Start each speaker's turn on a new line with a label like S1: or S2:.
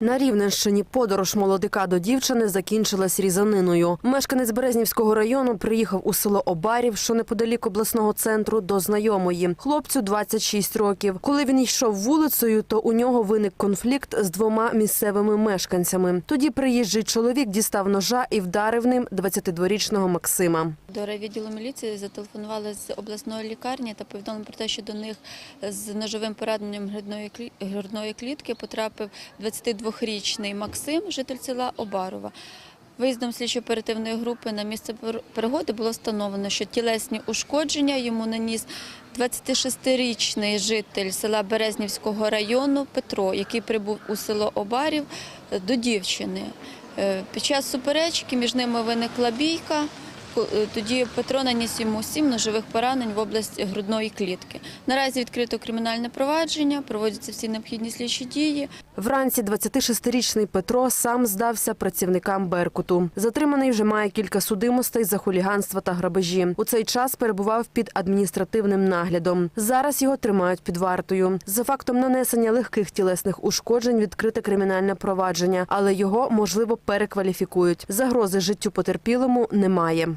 S1: На Рівненщині подорож молодика до дівчини закінчилась різаниною. Мешканець Березнівського району приїхав у село Обарів, що неподалік обласного центру, до знайомої. Хлопцю 26 років. Коли він йшов вулицею, то у нього виник конфлікт з двома місцевими мешканцями. Тоді приїжджий чоловік дістав ножа і вдарив ним 22-річного Максима.
S2: До райвідділу міліції зателефонували з обласної лікарні та повідомили про те, що до них з ножовим пораненням грудної клі- клітки потрапив 22-річний Максим, житель села Обарова. Виїздом слідчо-оперативної групи на місце пригоди було встановлено, що тілесні ушкодження йому наніс 26-річний житель села Березнівського району Петро, який прибув у село Обарів е, до дівчини. Е, Під час суперечки між ними виникла бійка. Е, Тоді Петро наніс йому сім ножових поранень в області грудної клітки. Наразі відкрито кримінальне провадження, проводяться всі необхідні слідчі дії.
S1: Вранці 26-річний Петро сам здався працівникам Беркуту. Затриманий вже має кілька судимостей за хуліганство та грабежі. У цей час перебував під адміністративним наглядом. Зараз його тримають під вартою. За фактом нанесення легких тілесних ушкоджень відкрите кримінальне провадження, але його можливо перекваліфікують. Загрози життю потерпілому немає.